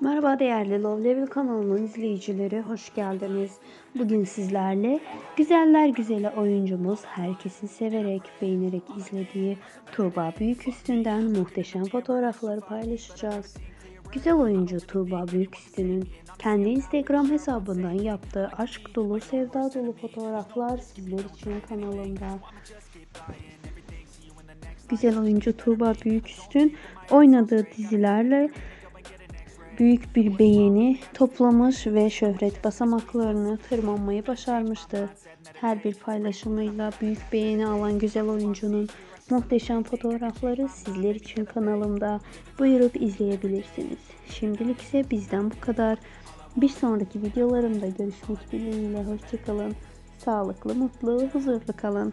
Merhaba değerli Love Level kanalının izleyicileri, hoş geldiniz. Bugün sizlerle güzeller güzeli oyuncumuz, herkesin severek, beğenerek izlediği Tuğba Büyüküstü'nden muhteşem fotoğrafları paylaşacağız. Güzel oyuncu Tuğba Büyüküstü'nün kendi Instagram hesabından yaptığı aşk dolu, sevda dolu fotoğraflar sizler için kanalımda. Güzel oyuncu Tuğba Büyüküstün oynadığı dizilerle büyük bir beğeni toplamış ve şöhret basamaklarını tırmanmayı başarmıştı. Her bir paylaşımıyla büyük beğeni alan güzel oyuncunun muhteşem fotoğrafları sizler için kanalımda buyurup izleyebilirsiniz. Şimdilik ise bizden bu kadar. Bir sonraki videolarımda görüşmek dileğiyle hoşçakalın. Sağlıklı, mutlu, huzurlu kalın.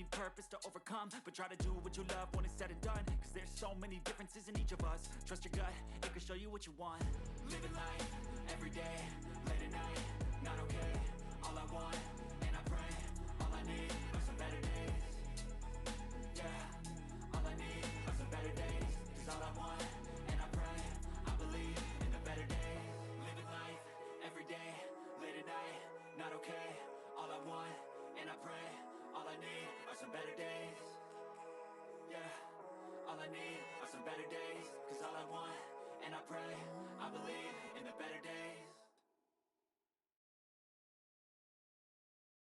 need purpose to overcome. But try to do what you love when it's said and done. Cause there's so many differences in each of us. Trust your gut, it can show you what you want. Living life, every day, late at night, me.